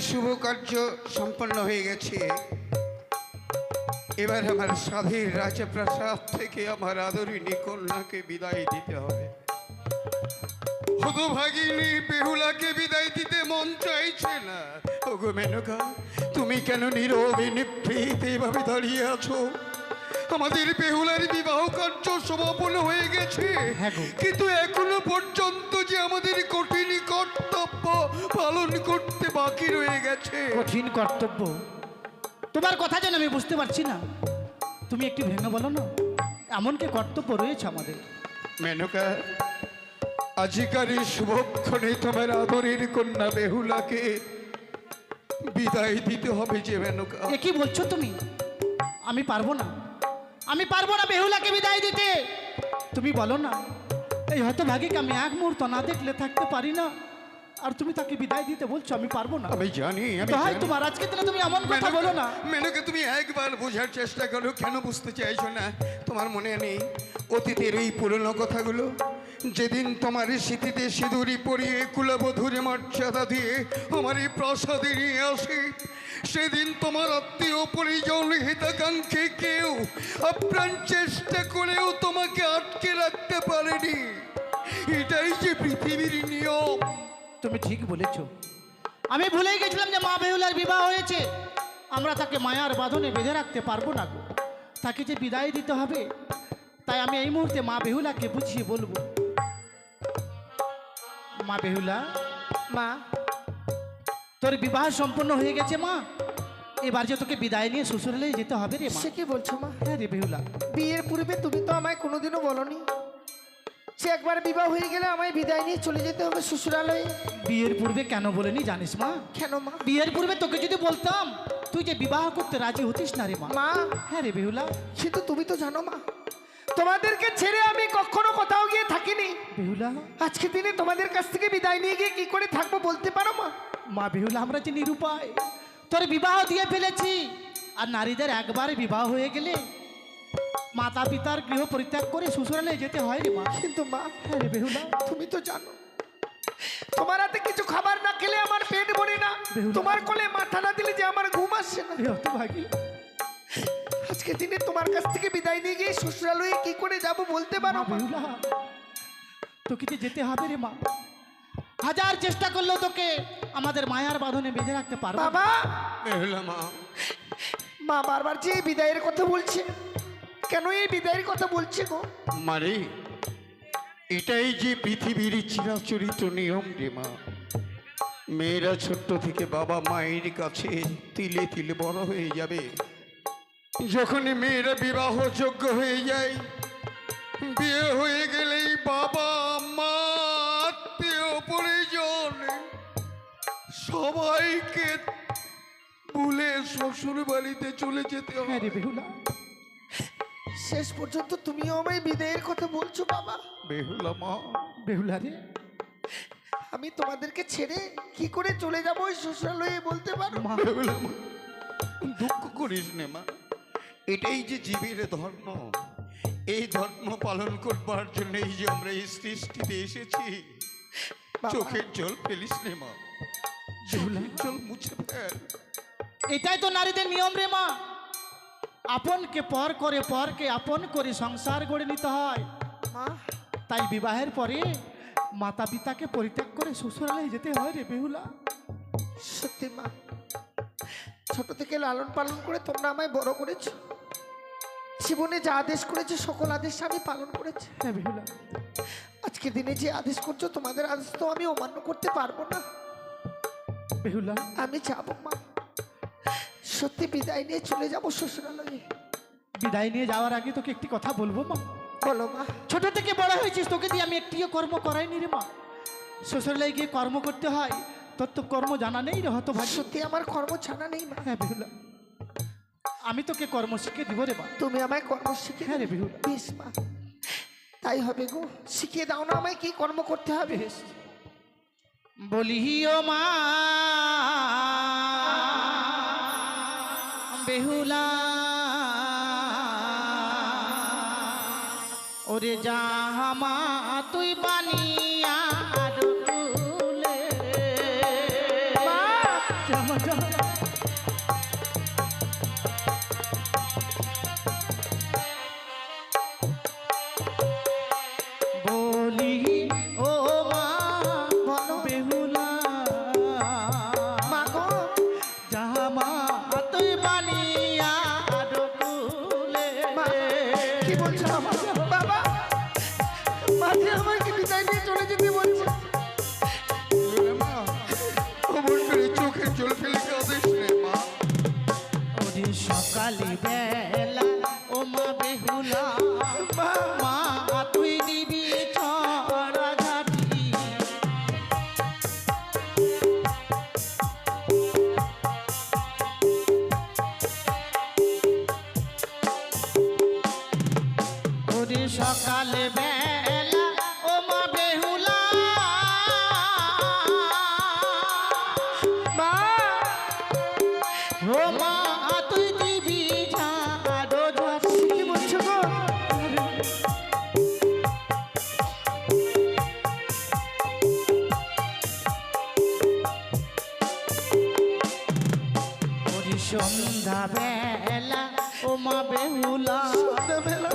শুভ কার্য সম্পন্ন হয়ে গেছে। এবার আমার স্বাধীন রাজপ্রাসাদ থেকে আমার আদরিণী কন্যাকে বিদায় দিতে হবে। হতভাগিনী বেহুলাকে বিদায় দিতে মন চাইছে না। ওগো মেনকা, তুমি কেন নীরবে নিভৃত দাঁড়িয়ে আছো? আমাদের বেহুলার বিবাহ কার্য সমাপন হয়ে গেছে। হ্যাঁ কিন্তু এখনও পর্যন্ত যে আমাদের কঠিন কর্তব্য পালন করতে বাকি রয়ে গেছে। কঠিন কর্তব্য? তোমার কথা যেন আমি বুঝতে পারছি না। তুমি একটু ভেঙে বলো না। এমন কি কর্তব্য রয়েছে আমাদের? মেনকা আজিকার এই শুভক্ষণে তোমার আদরের কন্যা বেহুলাকে বিদায় দিতে হবে যে মেনকা। এ কি বলছো তুমি? আমি পারব না। আমি পারব না বেহুলাকে বিদায় দিতে। তুমি বলো না এই হয়তো ভাগিক আমি এক মুহূর্ত না দেখলে থাকতে পারি না। আর তুমি তাকে বিদায় দিতে বলছো আমি পারব না। আমি জানি আমি ভাই তোমার আজকে দিনে তুমি এমন কথা বলো না। মেনুকে তুমি একবার বোঝার চেষ্টা করো কেন বুঝতে চাইছো না? তোমার মনে নেই অতীতের এই পুরনো কথাগুলো? যেদিন তোমার স্মৃতিতে সিঁদুরি পরিয়ে কুলবধূরে মর্যাদা দিয়ে আমার এই প্রসাদে নিয়ে আসে সেদিন তোমার আত্মীয় পরিজন হিতাকাঙ্ক্ষী কেউ আপ্রাণ চেষ্টা করেও তোমাকে আটকে রাখতে পারেনি। এটাই যে পৃথিবীর নিয়ম। তুমি ঠিক বলেছ। আমি ভুলে গেছিলাম যে মা বেহুলার বিবাহ হয়েছে। আমরা তাকে মায়ার বাঁধনে বেঁধে রাখতে পারব না গো। তাকে যে বিদায় দিতে হবে তাই আমি এই মুহূর্তে মা বেহুলাকে বুঝিয়ে বলব। মা বেহুলা। মা তোর বিবাহ সম্পন্ন হয়ে গেছে মা। এবার যে তোকে বিদায় নিয়ে শ্বশুরালয়ে যেতে হবে রে মা। সে কি বলছো মা? হ্যাঁ রে বেহুলা। বিয়ের পূর্বে তুমি তো আমায় কোনোদিনও বলনি। সে একবার বিবাহ হয়ে গেলে আমায় বিদায় নিয়ে চলে যেতে হবে শ্বশুরালয়ে। বিয়ের পূর্বে কেন বলেনি জানিস মা? কেন মা? বিয়ের পূর্বে তোকে যদি বলতাম তুই যে বিবাহ করতে রাজি হতিস না রে মা। মা। হ্যাঁ রে বেহুলা। সে তো তুমি তো জানো মা। তোমাদেরকে ছেড়ে আমি কখনো কোথাও গিয়ে থাকিনি। বেহুলা। আজকে দিনে তোমাদের কাছ থেকে বিদায় নিয়ে গিয়ে কি করে থাকব বলতে পারো মা? মা বেহুলা আমরা যে নিরুপায় তোর বিবাহ দিয়ে ফেলেছি। আর নারীদের একবার বিবাহ হয়ে গেলে মাতা পিতার গৃহ পরিত্যাগ করে শ্বশুরালয়ে যেতে হয় রে মা। কিন্তু মা হ্যাঁ রে বেহুলা। তুমি তো জানো তোমার হাতে কিছু খাবার না খেলে আমার পেট ভরে না। তোমার কোলে মাথা না দিলে যে আমার ঘুম আসছে না। আজকে দিনে তোমার কাছ থেকে বিদায় নিয়ে গিয়ে শ্বশুরালয়ে কি করে যাব বলতে পারো মা তোকে যে যেতে হবে রে মা। হাজার চেষ্টা করলেও তোকে আমাদের মায়ার বাঁধনে বেঁধে রাখতে পারব না। বাবা! বেহুলা মা। মা বারবার যে এই বিদায়ের কথা বলছে কেন এই বিদায়ের কথা বলছে গো? মারে এটাই যে পৃথিবীর চিরাচরিত নিয়ম রে মা। মেয়েরা ছোট্ট থেকে বাবা মায়ের কাছে তিলে তিলে বড় হয়ে যাবে। যখনই মেয়েরা বিবাহ যোগ্য হয়ে যায় বিয়ে হয়ে গেলেই বাবা মা আত্মীয় পরিজন সবাইকে ভুলে শ্বশুর বাড়িতে চলে যেতে হ্যাঁ। হয় বেহুলা। শেষ পর্যন্ত তুমিও আমায় বিদায়ের কথা বলছো বাবা। বেহুলা মা। বেহুলা রে আমি তোমাদেরকে ছেড়ে কি করে চলে যাব ওই শ্বশুরালয়ে বলতে পারো? মা বেহুলা মা, দুঃখ করিস নে মা। এটাই যে জীবের ধর্ম এই ধর্ম পালন করবার জন্য এই যে আমরা এই সৃষ্টিতে এসেছি। চোখের জল ফেলিস নে মা চোখের জল মুছে ফেল। এটাই তো নারীদের নিয়ম রে মা। আপনকে পর করে পরকে আপন করে সংসার গড়ে নিতে হয়। মা। তাই বিবাহের পরে মাতা পিতাকে পরিত্যাগ করে শ্বশুরালয়ে যেতে হয় রে বেহুলা। সত্যি মা ছোট থেকে লালন পালন করে তোমরা আমায় বড় করেছ। জীবনে যা আদেশ করেছে সকল আদেশ আমি পালন করেছি। হ্যাঁ বেহুলা। আজকে দিনে যে আদেশ করছ তোমাদের আদেশ তো আমি অমান্য করতে পারব না। বেহুলা। আমি যাব মা। সত্যি বিদায় নিয়ে চলে যাব শ্বশুরালয়ে। বিদায় নিয়ে যাওয়ার আগে তোকে একটি কথা বলব মা। বলো মা। ছোট থেকে বড় হয়েছিস তোকে দিয়ে আমি একটিও কর্ম করাইনি রে মা। শ্বশুরালয়ে গিয়ে কর্ম করতে হয় তোর তো কর্ম জানা নেই রে হত ভাই সত্যি আমার কর্ম ছাড়া নেই মা। হ্যাঁ বেহুলা। আমি তোকে কর্ম শিখে দিব রে মা। তুমি আমায় কর্ম শিখে হ্যাঁ রে বেহুলা বেশ মা। তাই হবে গো। শিখিয়ে দাও না আমায় কি কর্ম করতে হবে। বলিও মা বেহুলা ওরে জামা তুই বানিয়া সকালে বেলা ওরে সন্ধ্যা বেলা ও মা বেহুলা সন্ধ্যাবেলা?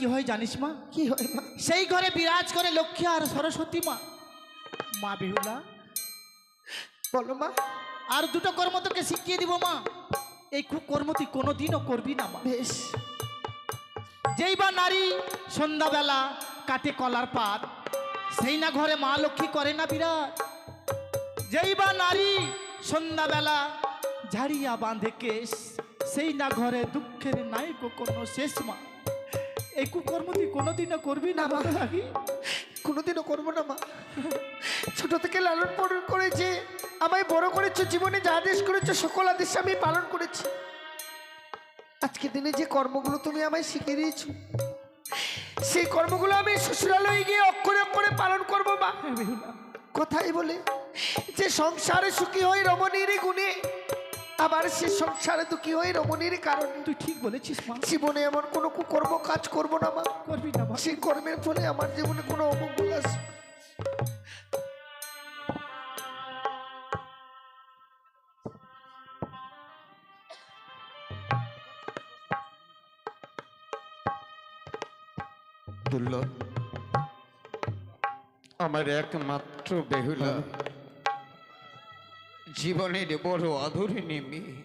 কি হয় জানিস মা? কি হয় মা? সেই ঘরে বিরাজ করে লক্ষ্মী আর সরস্বতী মা। মা বেহুলা বলো মা। আর দুটো কর্ম তোকে শিখিয়ে দিব মা। এই কুকর্ম তুই কোনোদিনও করবি না মা। বেশ। যেই বা নারী সন্ধ্যাবেলা কাটে কলার পাত সেই না ঘরে মা লক্ষ্মী করে না বিরাট। যেই বা নারী সন্ধ্যাবেলা ঝাড়িয়া বাঁধে কেশ সেই না ঘরে দুঃখের নাই কোনো শেষ মা। এই কুকর্ম তুই কোনোদিনও করবি না মা? কোনোদিনও করব না মা। ছোট থেকে লালন পালন করেছে আমায় বড় করেছ জীবনে যা আদেশ করেছ সকল আদেশ আমি পালন করেছি। আজকে দিনে যে কর্মগুলো তুমি আমায় শিখিয়ে দিয়েছ সেই কর্মগুলো আমি শ্বশুরালয়ে গিয়ে অক্ষরে অক্ষরে পালন করব মা। কোথায় বলে যে সংসারে সুখী হয় রমণীর গুণে আবার সে সংসারে দুঃখী হয় রমণীর কারণ তুই ঠিক বলেছিস মা। জীবনে এমন কোনো কুকর্ম কাজ করব না মা। করবি না মা। সেই কর্মের ফলে আমার জীবনে কোনো অমঙ্গল আসে দুর্লভ আমার একমাত্র বেহুলা। জীবনের বড় আদরিনী মেয়ে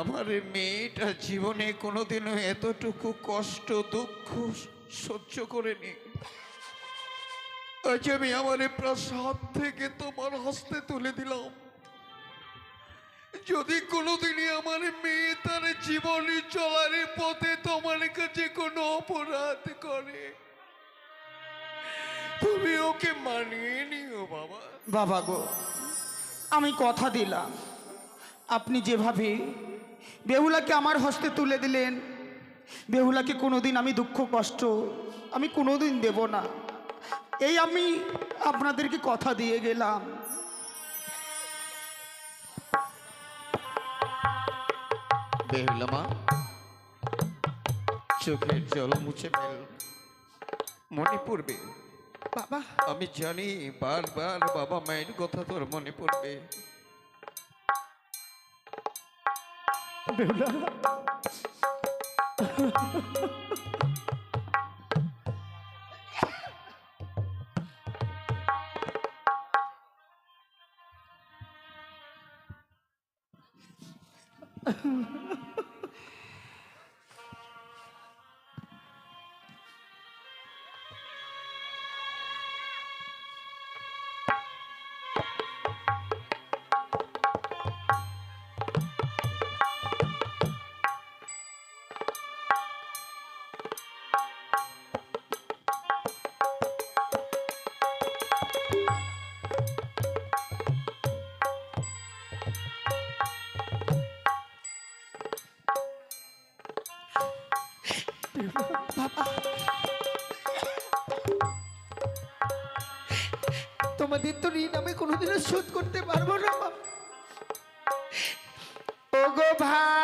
আমার মেয়েটা জীবনে কোনোদিনও এতটুকু কষ্ট, দুঃখ সহ্য করেনি। আজ আমি আমার প্রাসাদ থেকে তোমার হস্তে তুলে দিলাম। যদি কোনোদিনই আমার মেয়ে তার জীবনে চলার পথে তোমার কাছে কোনো অপরাধ করে, তুমি ওকে মানিয়ে নিও বাবা। বাবা গো আমি কথা দিলাম। আপনি যেভাবে বেহুলাকে আমার হস্তে তুলে দিলেন, বেহুলাকে কোনোদিন আমি দুঃখ, কষ্ট আমি কোনোদিন দেব না। এই আমি আপনাদেরকে কথা দিয়ে গেলাম। বেহুলা মা, চোখের জল মুছে ফেল মনে পড়বে বাবা। আমি জানি বারবার বাবা মায়ের কথা তোর মনে পড়বে। Ha তোমাদের তো ঋণ আমি কোনোদিনও শোধ করতে পারব না ও গো ভাই।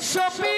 Shopping.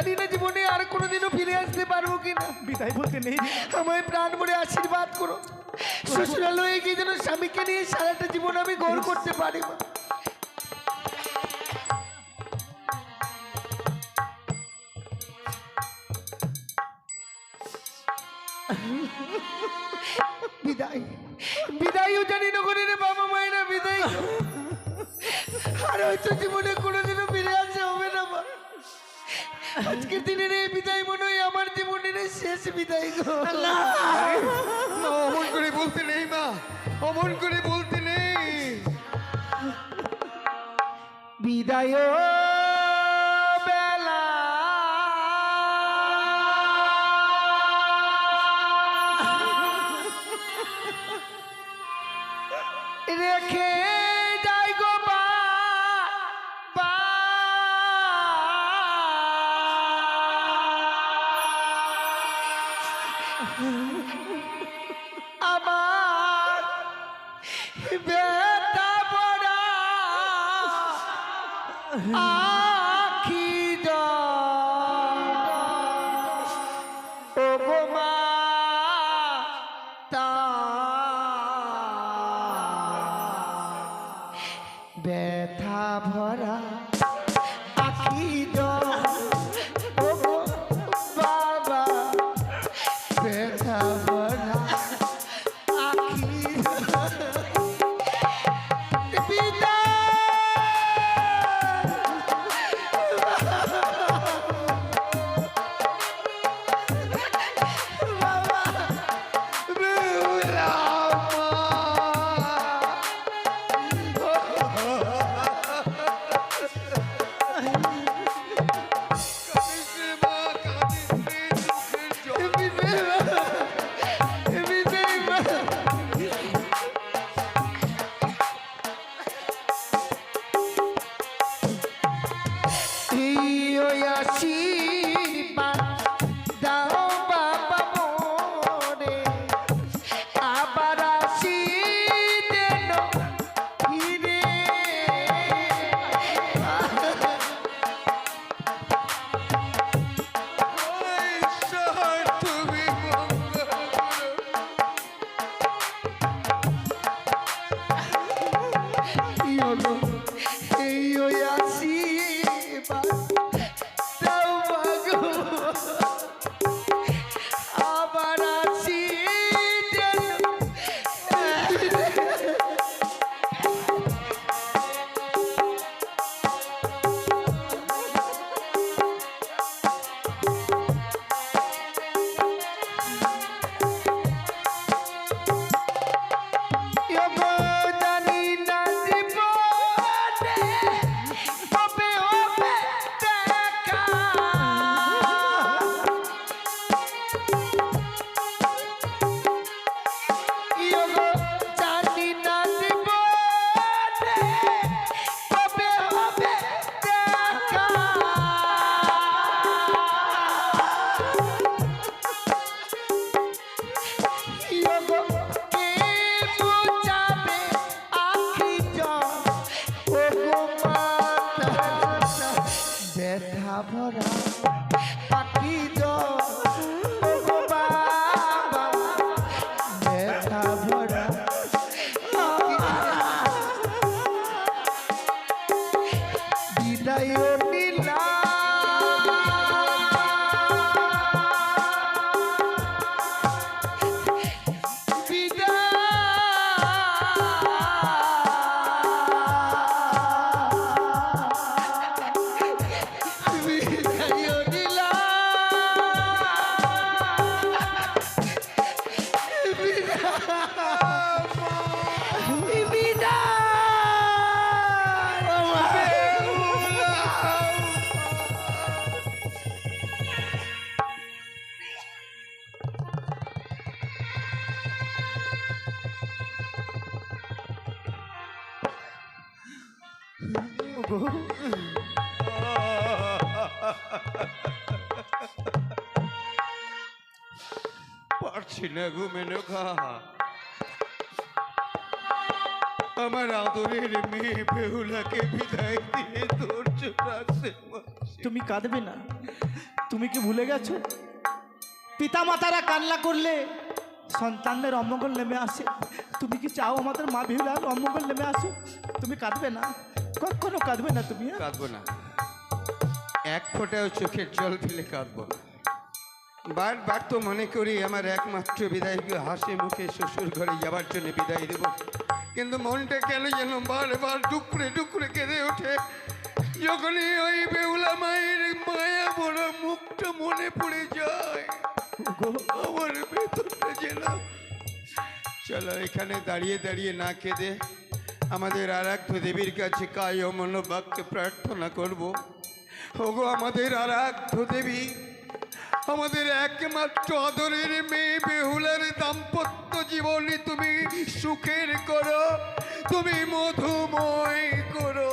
জানি না জীবনে আর কোনোদিনও ফিরে আসতে পারব কিনা? বিদায় বলতে নেই। আমায় প্রাণ ভরে আশীর্বাদ করো। শ্বশুরালয়ে গিয়ে যেন স্বামীকে নিয়ে সারাটা জীবন আমি গোল করতে পারি। বিদায়। বিদায়ও জানি না করে বাবা মায়েরা বিদায়। আর হয়তো জীবনে কোনোদিনও ফিরে আসা হবে না মা। আজকের দিনের এই বিদায় মনে হয় আমার জীবনের শেষ বিদায় গো। না অমন করে বলতে নেই মা অমন করে বলতে নেই। বিদায় ব্যথা ভরা পারছি না গো মেনকা আমার আদরের মেয়ে বেহুলাকে বিদায় দিয়ে তুমি কাঁদবে না। তুমি কি ভুলে গেছো? পিতা মাতারা কান্না করলে সন্তানদের অমঙ্গল নেমে আসে। তুমি কি চাও আমাদের মা বিহুলার অমঙ্গল নেমে আসো তুমি কাঁদবে না? কখনো কাঁদবে না তুমি হ্যাঁ? কাঁদবো না। এক ফোঁটাও চোখের জল ফেলে কাঁদবো না। বারবার তো মনে করি আমার একমাত্র বিদায়কে হাসি মুখে শ্বশুর ঘরে যাবার জন্য বিদায় দেব? কিন্তু মনটা কেন যেন বারবার ডুকরে ডুকরে কেঁদে ওঠে? যখনই ওই বেউলা মায়ের মায়া বড় মুখটা মনে পড়ে যায় আমার যেন চলো এখানে দাঁড়িয়ে দাঁড়িয়ে না কেঁদে আমাদের আর এক দেবীর কাছে কায় মনোবাক্যে প্রার্থনা করব। ওগো আমাদের আর এক দেবী আমাদের একমাত্র আদরের মেয়ে বেহুলার দাম্পত্য জীবনে তুমি সুখের করো তুমি মধুময় করো।